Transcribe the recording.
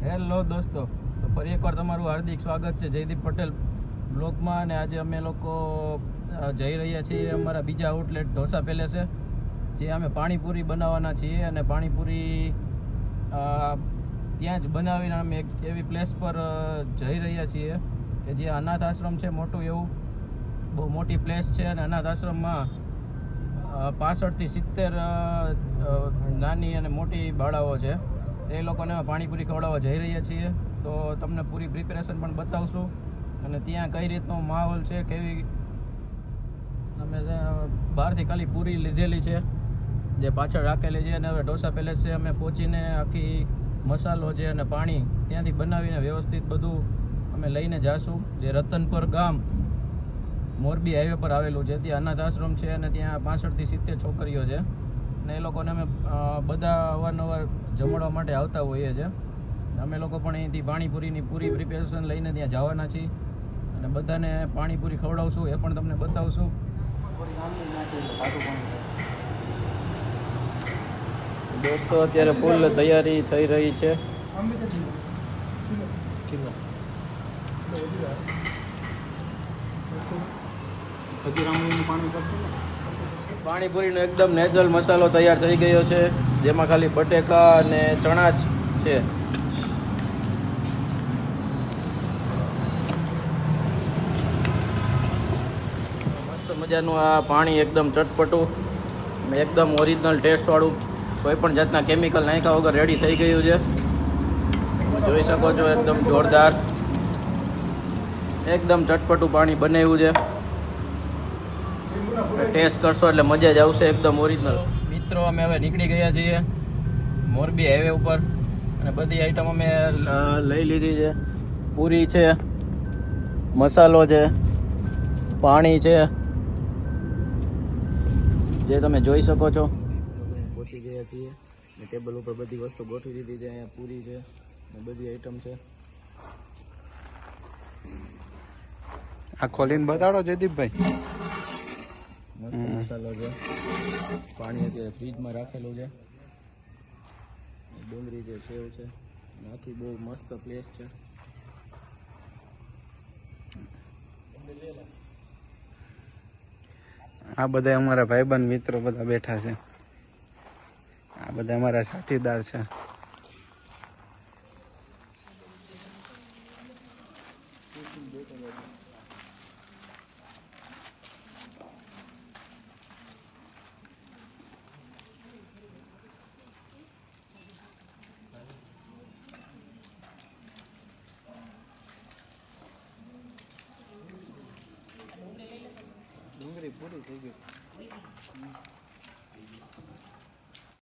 Hello દોસ્તો, તો ફરી એકવાર તમારું હાર્દિક સ્વાગત છે જયદીપ પટેલ બ્લોગમાં અને આજે અમે લોકો જઈ રહ્યા છીએ અમારા બીજા આઉટલેટ ઢોસા પેલેસે જે અમે પાણીપુરી બનાવવાના છીએ અને પાણીપુરી ત્યાં જ બનાવીને અમે એક એવી પ્લેસ પર જઈ રહ્યા છીએ કે જે અનાથ આશ્રમ છે મોટું એવું, બહુ મોટી પ્લેસ છે અને અનાથ આશ્રમમાં પાસઠથી સિત્તેર નાની અને મોટી બાળાઓ છે. એ લોકોને અમે પાણીપુરી ખવડાવવા જઈ રહ્યા છીએ. તો તમને પૂરી પ્રિપેરેશન પણ બતાવશું. અને ત્યાં કઈ રીતનો માહોલ છે, કેવી અમે બહારથી ખાલી પૂરી લીધેલી છે, જે પાછળ રાખેલી છે, અને હવે ઢોસા પેલેસ છે, અમે પહોંચીને આખી મસાલો છે અને પાણી ત્યાંથી બનાવીને વ્યવસ્થિત બધું અમે લઈને જાશું. જે રતનપર ગામ મોરબી હાઈવે પર આવેલું છે, ત્યાં અનાથ આશ્રમ છે અને ત્યાં પાસઠથી સિત્તેર છોકરીઓ છે. અને એ લોકોને અમે બધા અવારનવાર જમવા માટે આવતા હોઈએ છીએ અમે લોકો પણ અહીંથી પાણીપુરીની પૂરી પ્રિપેરેશન લઈને ત્યાં જવાના છીએ અને બધાને પાણીપુરી ખવડાવશું એ પણ તમને બતાવશું. દોસ્તો અત્યારે ફૂલ તૈયારી થઈ રહી છે. પાણીપુરીનો એકદમ નેચરલ મસાલો તૈયાર થઈ ગયો છે, જેમાં ખાલી બટેકા અને ચણા જ છે. મસ્ત મજાનું આ પાણી એકદમ ચટપટું એકદમ ઓરિજિનલ ટેસ્ટવાળું કોઈ પણ જાતના કેમિકલ નાખ્યા વગર રેડી થઈ ગયું છે. જોઈ શકો છો, એકદમ જોરદાર. એકદમ ચટપટું પાણી બનાવ્યું છે. ટેસ્ટ કરશો એટલે મજા જ આવશે એકદમ ઓરિજિનલ મિત્રો અમે હવે નીકળી ગયા છીએ મોરબી હાઈવે ઉપર અને બધી આઈટમ અમે લઈ લીધી છે. પૂરી છે મસાલો છે પાણી છે. જે તમે જોઈ શકો છો. પહોંચી ગયા છીએ ને ટેબલ ઉપર બધી વસ્તુ ગોઠવી દીધી છે અહીંયા પૂરી છે ને બધી આઈટમ છે. આ ખોલીને બતાડો જયદીપભાઈ. મસાલો છે. પાણી અત્યારે ફ્રીજમાં રાખેલું છે. ડુંગળી જે સેવ છે. આખી બહુ મસ્ત પ્લેસ છે. આ બધા અમારા ભાઈબંધ મિત્રો બધા બેઠા છે. આ બધા અમારા સાથીદાર છે. Thank પૂરી થઈ ગઈ